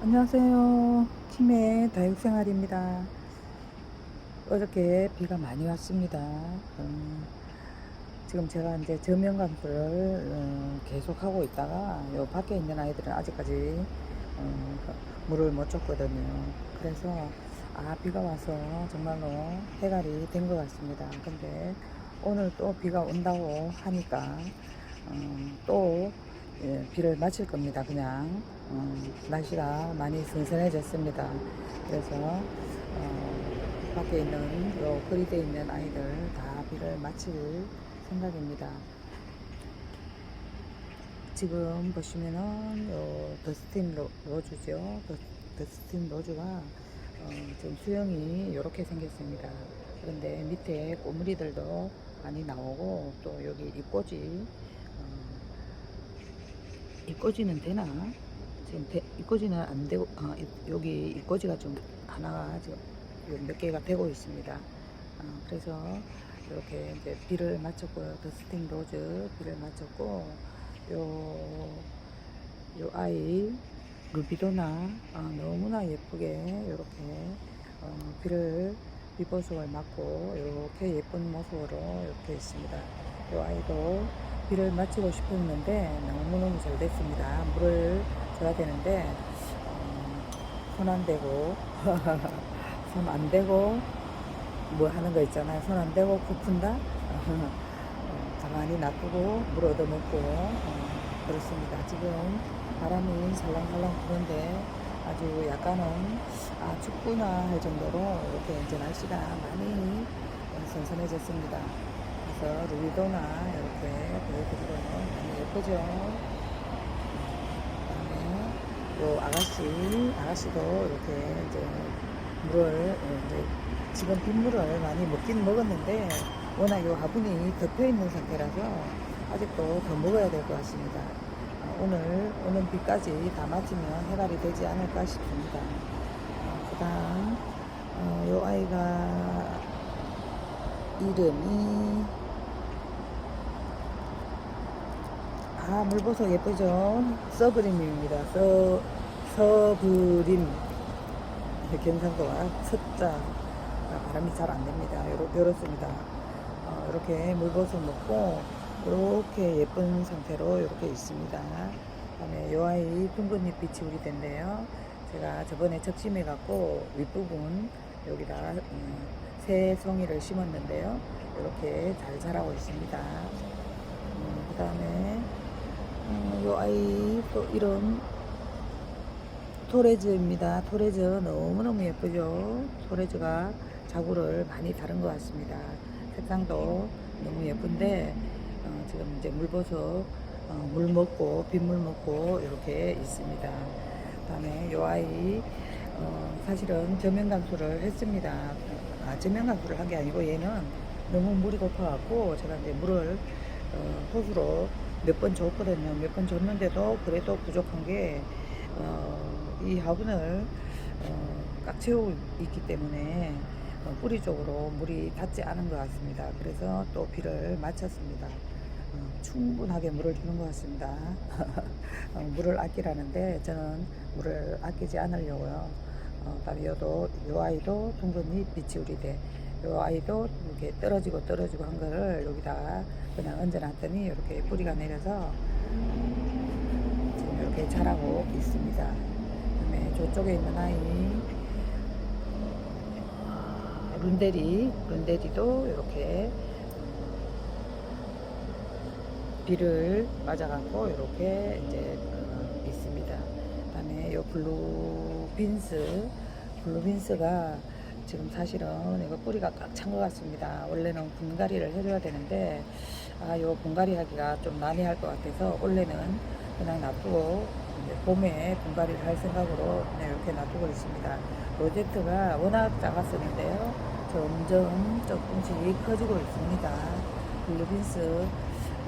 안녕하세요. 팀의 다육생활입니다. 어저께 비가 많이 왔습니다. 음, 지금 제가 이제 저면 감수를 음, 계속 하고 있다가 요 밖에 있는 아이들은 아직까지 음, 그 물을 못 줬거든요. 그래서 아 비가 와서 정말로 해갈이 된 것 같습니다. 근데 오늘 또 비가 온다고 하니까 음, 또 예, 비를 맞힐 겁니다. 그냥 음, 날씨가 많이 선선해졌습니다. 그래서 어, 밖에 있는 요 거리대 있는 아이들 다 비를 맞힐 생각입니다. 지금 보시면은 요 더스틴 로, 로즈죠. 더, 더스틴 로즈가 어, 지금 수영이 이렇게 생겼습니다. 그런데 밑에 꼬물이들도 많이 나오고 또 여기 잎꽂이 어, 잎꽂이는 되나? 지금 대, 잎꽂이는 안 되고 어, 잎- 여기 잎꽂이가 좀 하나가 지금 요몇 개가 되고 있습니다. 어, 그래서 이렇게 이제 비를 맞췄고요. 더 스팅 로즈 비를 맞췄고 요, 요 아이 루비도나 어, 너무나 예쁘게 이렇게 어, 비를 비보석을 맞고 이렇게 예쁜 모습으로 이렇게 있습니다. 요 아이도 비를 맞추고 싶었는데 너무너무 잘 됐습니다. 물을 줘야 되는데 손안 대고 손 안 대고 뭐 하는 거 있잖아요. 손 안 대고. 어, 가만히 놔두고 물 얻어먹고 어, 그렇습니다. 지금 바람이 살랑살랑 부는데 아주 약간은 아 춥구나 할 정도로 이렇게 이제 날씨가 많이 선선해졌습니다. 그래서 루이도나 이렇게 보여드리고요. 많이 예쁘죠? 그다음에 요 아가씨, 아가씨도 이렇게 이제 물을 어, 이제 지금 빗물을 많이 먹긴 먹었는데 워낙 요 화분이 덮여 있는 상태라서 아직도 더 먹어야 될 것 같습니다. 아, 오늘 오는 비까지 다 맞으면 해갈이 되지 않을까 싶습니다. 어, 그다음 어, 요 아이가 이름이 아 물보석 예쁘죠? 서브림입니다. 서 서브림 경상도가 첫자 아, 바람이 잘 안 됩니다. 요렇, 요렇습니다. 어, 이렇게 물보석 먹고 이렇게 예쁜 상태로 이렇게 있습니다. 그다음에 요 아이 둥근잎 빛이 우리 된데요. 제가 저번에 적심해 갖고 윗부분 여기다 음, 새 송이를 심었는데요. 이렇게 잘 자라고 있습니다. 음, 그 다음에 음, 요 아이 또 이름 토레즈입니다. 토레즈 너무너무 예쁘죠? 토레즈가 자구를 많이 다른 것 같습니다. 색상도 너무 예쁜데 어, 지금 이제 물보석 어, 물 먹고 빗물 먹고 이렇게 있습니다. 그다음에 요 아이 어, 사실은 저면 감수를 했습니다. 아, 저면 감수를 한 게 아니고 얘는 너무 물이 고파갖고 제가 이제 물을 어, 호수로 몇 번 줬거든요. 몇 번 줬는데도 그래도 부족한 게 어, 이 화분을 어, 꽉 채우고 있기 때문에 어, 뿌리 쪽으로 물이 닿지 않은 것 같습니다. 그래서 또 비를 맞췄습니다. 어, 충분하게 물을 주는 것 같습니다. 어, 물을 아끼라는데 저는 물을 아끼지 않으려고요. 어, 그다음에 요도 요 아이도 둥근잎 빛이 우리대 요 아이도 이렇게 떨어지고 떨어지고 한 거를 여기다 그냥 얹어놨더니 이렇게 뿌리가 내려서 지금 이렇게 자라고 있습니다. 그다음에 저쪽에 있는 아이 룬데리 룬데리도 이렇게 비를 맞아갖고 이렇게 이제 어, 있습니다. 그다음에 요 블루 빈스 블루 빈스가 지금 사실은 이거 뿌리가 꽉 찬 것 같습니다. 원래는 분갈이를 해줘야 되는데 아 요 분갈이 하기가 좀 난해할 것 같아서 원래는 그냥 놔두고 봄에 분갈이를 할 생각으로 그냥 이렇게 놔두고 있습니다. 로제트가 워낙 작았었는데요. 점점 조금씩 커지고 있습니다. 블루빈스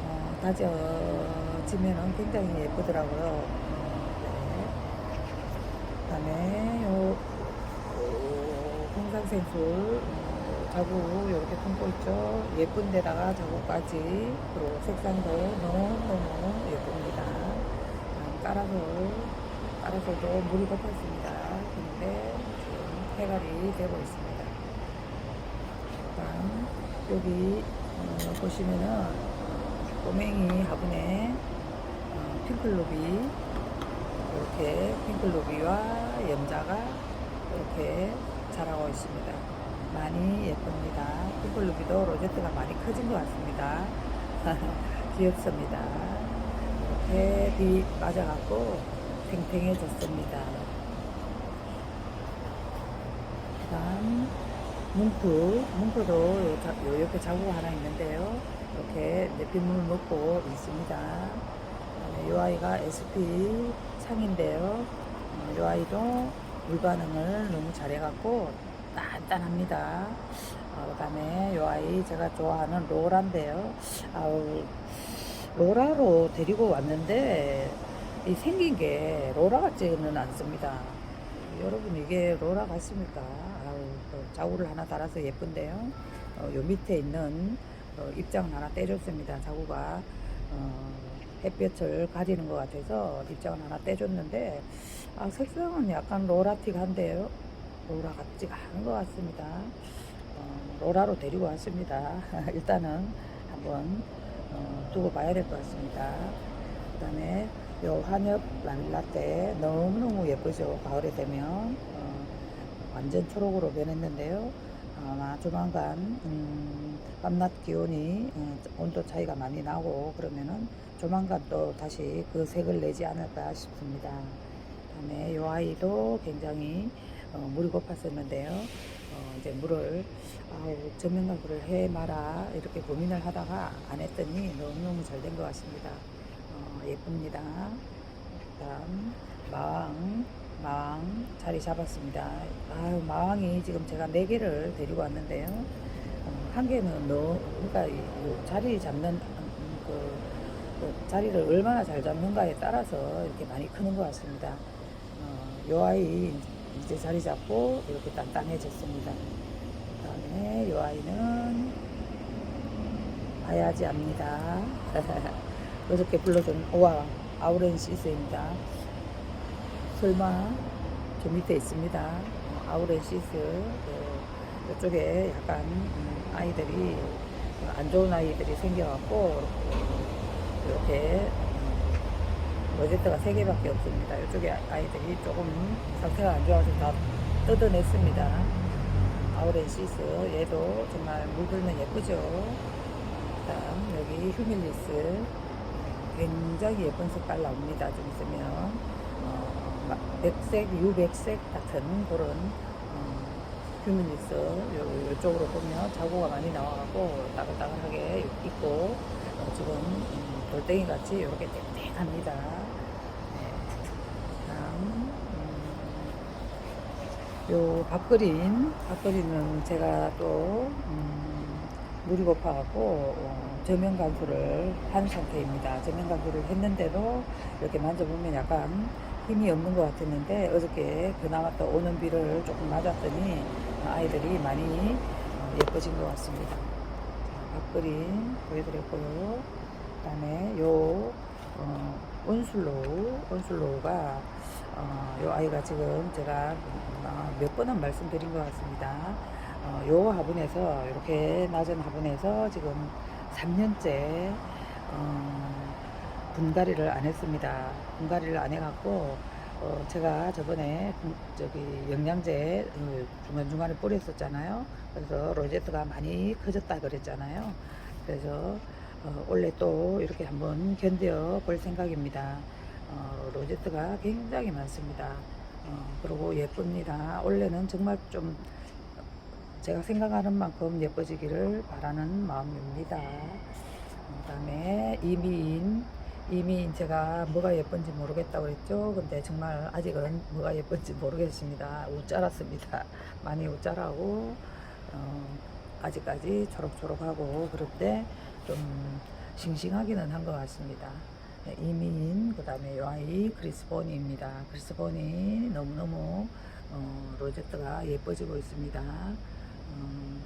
어, 다져지면은 굉장히 예쁘더라고요. 어, 네. 그다음에 요 어, 자구 이렇게 품고 있죠. 예쁜 데다가 자구까지 그리고 색상도 너무너무 예쁩니다. 까라솔 나가서도 물이 고팠습니다. 그런데 지금 해갈이 되고 있습니다. 일단 여기 어, 보시면은 꼬맹이 화분에 어, 핑클로비 이렇게 핑클로비와 염자가 이렇게 있습니다. 많이 예쁩니다. 핑클로비도 로제트가 많이 커진 것 같습니다. 귀엽습니다. 이렇게 비 맞아갖고 탱탱해졌습니다. 그 다음 뭉크, 뭉크도 요, 자- 요 옆에 자구가 하나 있는데요. 이렇게 내빗물을 넣고 있습니다. 그다음에 요 아이가 SP 창인데요. 어, 요 아이도 물 반응을 너무 잘해갖고 단단합니다. 어, 그 다음에 요 아이 제가 좋아하는 로라인데요. 아우, 로라로 데리고 왔는데 이 생긴 게 로라 같지는 않습니다. 여러분 이게 로라 같습니까? 아우, 그 자구를 하나 달아서 예쁜데요. 어, 요 밑에 있는 어, 입장을 하나 떼줬습니다. 자구가 어, 햇볕을 가리는 것 같아서 입장을 하나 떼줬는데 아, 색상은 약간 로라틱한데요. 로라 같지가 않은 것 같습니다. 어, 로라로 데리고 왔습니다. 일단은 한번 어, 두고 봐야 될 것 같습니다. 그 다음에 요 한엽 라밀라떼 너무너무 예쁘죠. 가을이 되면 어, 완전 초록으로 변했는데요. 아마 조만간 음, 밤낮 기온이 음, 온도 차이가 많이 나고 그러면은 조만간 또 다시 그 색을 내지 않을까 싶습니다. 그다음에 이 아이도 굉장히 어, 물이 고팠었는데요. 어, 이제 물을 전면가구를 해 마라 이렇게 고민을 하다가 안 했더니 너무너무 잘 된 것 같습니다. 어, 예쁩니다. 그다음 마왕 마왕 자리 잡았습니다. 아유 마왕이 지금 제가 네 개를 데리고 왔는데요. 어, 한 개는 너 그러니까 이, 이 자리 잡는 음, 그, 그 자리를 얼마나 잘 잡는가에 따라서 이렇게 많이 크는 것 같습니다. 어, 요 아이 이제 자리 잡고 이렇게 단단해졌습니다. 그 다음에 요 아이는 봐야지 압니다. 어저께 불러준 오와 아우렌시스입니다. 설마 저 밑에 있습니다. 어, 아우렌시스 그, 이쪽에 약간 음, 아이들이 안 좋은 아이들이 생겨갖고 이렇게 음, 로제트가 세 개밖에 없습니다. 이쪽에 아이들이 조금 상태가 안 좋아서 다 뜯어냈습니다. 아우렌시스 얘도 정말 물들면 예쁘죠. 그다음 여기 휴밀리스 굉장히 예쁜 색깔 나옵니다. 좀 있으면 어, 막 백색, 유백색 같은 그런 어, 휴밀리스 요, 요쪽으로 보면 자구가 많이 나와가고 따글따글하게 있고 어, 지금 음, 돌덩이 같이 이렇게 땡땡합니다. 네. 다음 음, 요 밥그린 밥그린은 제가 또 음, 물이 고파갖고 어, 저면 간수를 한 상태입니다. 저면 간수를 했는데도 이렇게 만져보면 약간 힘이 없는 것 같았는데 어저께 그나마 또 오는 비를 조금 맞았더니 아이들이 많이 어, 예뻐진 것 같습니다. 자, 밥그린 보여드렸고요. 그 다음에 요 어, 온슬로우 온슬로우가 어, 요 아이가 지금 제가 어, 몇 번은 말씀드린 것 같습니다. 어, 요 화분에서 이렇게 낮은 화분에서 지금 3년째 어, 분갈이를 안 했습니다. 분갈이를 안 해갖고 어, 제가 저번에 분- 저기 영양제 어, 중간중간에 뿌렸었잖아요. 그래서 로제트가 많이 커졌다 그랬잖아요. 그래서 어, 원래 또 이렇게 한번 견뎌 볼 생각입니다. 어, 로제트가 굉장히 많습니다. 어, 그리고 예쁩니다. 원래는 정말 좀 제가 생각하는 만큼 예뻐지기를 바라는 마음입니다. 그 다음에 이미인, 이미인 제가 뭐가 예쁜지 모르겠다고 그랬죠. 근데 정말 아직은 뭐가 예쁜지 모르겠습니다. 웃자랐습니다. 많이 웃자라고, 어, 아직까지 초록초록하고 그런데 좀 싱싱하기는 한 것 같습니다. 네, 이미인, 그 다음에 요 아이 크리스보니입니다. 크리스보니 너무너무 어, 로제트가 예뻐지고 있습니다. 어,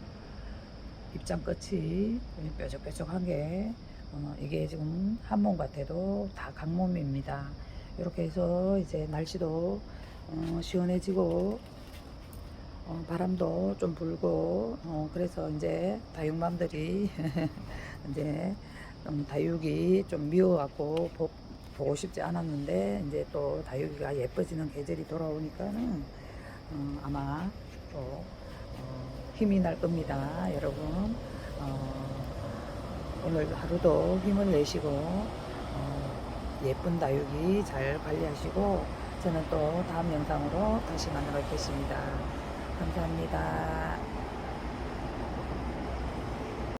입장 끝이 뾰족뾰족한 게 어, 이게 지금 한몸 같아도 다 강몸입니다. 이렇게 해서 이제 날씨도 어, 시원해지고 어, 바람도 좀 불고 어, 그래서 이제 다육맘들이 이제 음, 다육이 좀 미워갖고 보, 보고 싶지 않았는데 이제 또 다육이가 예뻐지는 계절이 돌아오니까는 어, 아마 또 어, 힘이 날 겁니다, 여러분. 어, 오늘 하루도 힘을 내시고 어, 예쁜 다육이 잘 관리하시고 저는 또 다음 영상으로 다시 만나 뵙겠습니다. 감사합니다.